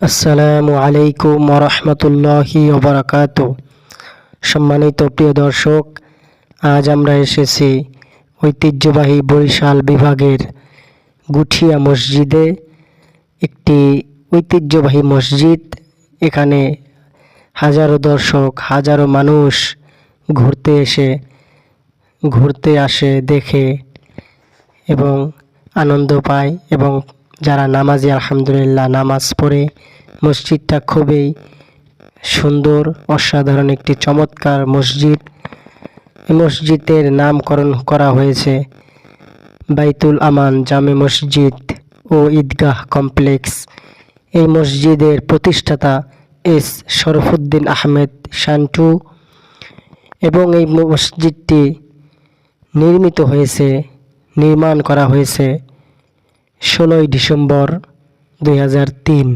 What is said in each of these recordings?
আসসালামু আলাইকুম ওরহমতুল্লাহি ওবরাকাত সম্মানিত প্রিয় দর্শক, আজ আমরা এসেছি ঐতিহ্যবাহী বরিশাল বিভাগের গুঠিয়া মসজিদে। একটি ঐতিহ্যবাহী মসজিদ, এখানে হাজারো দর্শক, হাজারো মানুষ ঘুরতে এসে, ঘুরতে আসে, দেখে এবং আনন্দ পায় এবং যারা নামাজি, আলহামদুলিল্লাহ, নামাজ পড়ে, মসজিদটা খুবই সুন্দর, অসাধারণ একটি চমৎকার মসজিদ। মসজিদের নামকরণ করা হয়েছে বাইতুল আমান জামে মসজিদ ও ঈদগাহ কমপ্লেক্স। এই মসজিদের প্রতিষ্ঠাতা এস শরফুদ্দিন আহমেদ শান্টু এবং এই মসজিদটি নির্মিত হয়েছে, নির্মাণ করা হয়েছে ষোলোই ডিসেম্বর দু হাজার তিন।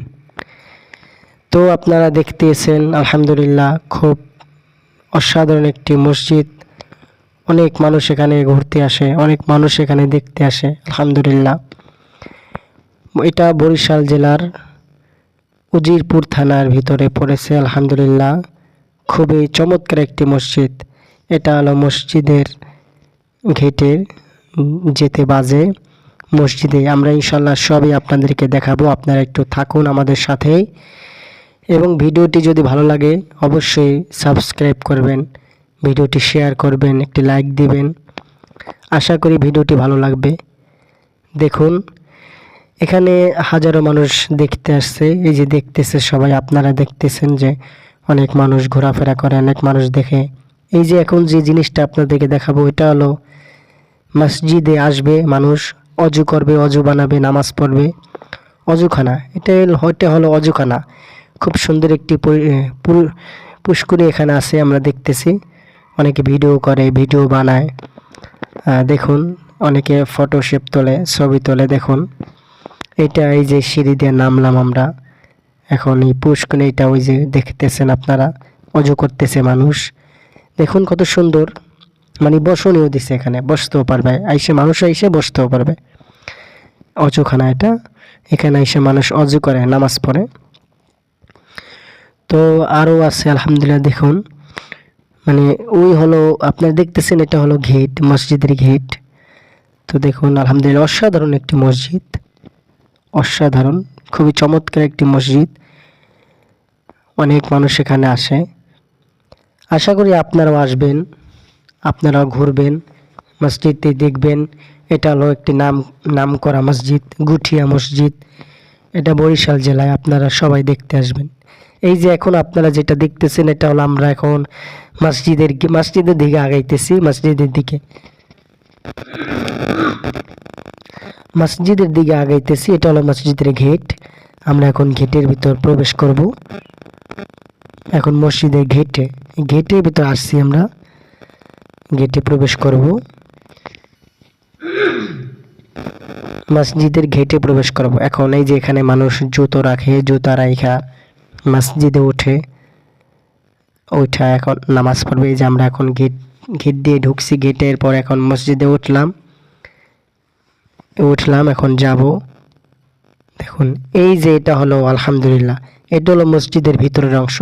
তো আপনারা দেখতেছেন, আলহামদুলিল্লাহ, খুব অসাধারণ একটি মসজিদ। অনেক মানুষ এখানে ঘুরতে আসে, অনেক মানুষ এখানে দেখতে আসে, আলহামদুলিল্লাহ। এটা বরিশাল জেলার উজিরপুর থানার ভিতরে পড়েছে, আলহামদুলিল্লাহ। খুবই চমৎকার একটি মসজিদ। এটা হলো মসজিদের ঘেটে যেতে বাজে। মসজিদে। আমরা ইনশাল্লাহ সবই আপনাদেরকে দেখাবো। আপনারা একটু থাকুন আমাদের সাথে। এবং ভিডিওটি যদি ভালো লাগে, অবশ্যই সাবস্ক্রাইব করবেন, ভিডিওটি শেয়ার করবেন, একটি লাইক দিবেন। আশা করি ভিডিওটি ভালো লাগবে। দেখুন, এখানে হাজারো মানুষ দেখতে আসছে। এই যে দেখতেছে সবাই, আপনারা দেখতেছেন যে অনেক মানুষ ঘোরাফেরা করে, অনেক মানুষ দেখে। এই যে এখন যে জিনিসটা আপনাদেরকে দেখাবো, এটা হলো মসজিদে আসবে মানুষ অজু করবে, অজু বানাবে, নামাজ পড়বে। অজুখানা, এটা এটা হলো অজুখানা। খুব সুন্দর একটি পুষ্করি এখানে আছে, আমরা দেখতেছি। অনেকে ভিডিও করে ভিডিও বানায়। দেখুন, অনেকে ফটোশেপ তোলে, ছবি তোলে, দেখুন। এটা এই যে সিঁড়ি দিয়ে নামলাম আমরা। এখন এই পুষ্করি এটা ওই যে দেখতেছেন আপনারা, অজু করতেছে মানুষ। দেখুন কত সুন্দর মানে বসনীয় দিছে এখানে, বসতেও পারবে। আইসে, মানুষ আইসে, বসতেও পারবে। অজুখানা এটা। এখানে এসে মানুষ অজু করে, নামাজ পড়ে। তো আরও আছে, আলহামদুলিল্লাহ, দেখুন। মানে ওই হলো, আপনার দেখতেছেন এটা হলো ঘেট মসজিদের ঘেট তো দেখুন, আলহামদুলিল্লাহ, অসাধারণ একটি মসজিদ। অসাধারণ, খুবই চমৎকার একটি মসজিদ। অনেক মানুষ এখানে আসে। আশা করি আপনারাও আসবেন, আপনারাও ঘুরবেন, মসজিদটি দেখবেন। এটা হলো একটি নাম নাম করা মসজিদ, গুঠিয়া মসজিদ। এটা বরিশাল জেলায়, আপনারা সবাই দেখতে আসবেন। এই যে এখন আপনারা যেটা দেখতেছেন, এটা হলো আমরা এখন মসজিদের মসজিদের দিকে আগাইতেছি, মসজিদের দিকে। মসজিদের দিকে আগাইতেছি, এটা হলো মসজিদের গেট আমরা এখন গেটের ভিতর প্রবেশ করব। এখন মসজিদের গেটে গেটের ভিতর আসছি আমরা। গেটে প্রবেশ করব। মসজিদের ঘেটে প্রবেশ করব। এখন এই যে এখানে মানুষ জুতো রাখে, জুতা রাইখা মসজিদে ওঠে ওইটা এখন নামাজ পড়বে। এই যে আমরা এখন গেট গেট দিয়ে ঢুকছি গেটের পর এখন মসজিদে উঠলাম। উঠলাম, এখন যাব। দেখুন, এই যে এটা হলো, আলহামদুলিল্লাহ, এটা হলো মসজিদের ভিতরের অংশ।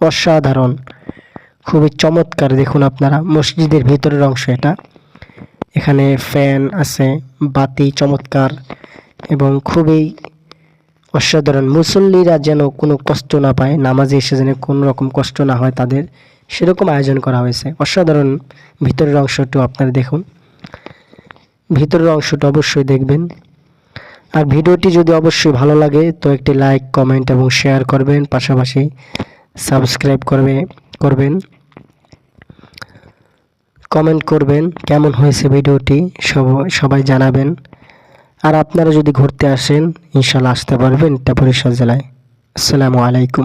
অসাধারণ, খুবই চমৎকার। দেখুন আপনারা, মসজিদের ভিতরের অংশ এটা। এখানে ফ্যান আছে, বাতি চমৎকার এবং খুবই অসাধারণ। মুসল্লিরা যেন কোনো কষ্ট না পায়, নামাজে এসে যেন কোনো রকম কষ্ট না হয়, তাদের সেরকম আয়োজন করা হয়েছে। অসাধারণ। ভিতরের অংশটা আপনারা দেখুন। ভিতরের অংশটা অবশ্যই দেখবেন। আর ভিডিওটি যদি অবশ্যই ভালো লাগে, তো একটি লাইক, কমেন্ট এবং শেয়ার করবেন। পাশাপাশি সাবস্ক্রাইব করবে করবেন। কমেন্ট করবেন কেমন হয়েছে ভিডিওটি সবাই জানাবেন। আর আপনারা যদি ঘুরতে আসেন, ইনশাল্লাহ আসতে পারবেন এটা বরিশাল জেলায়। আসসালামু আলাইকুম।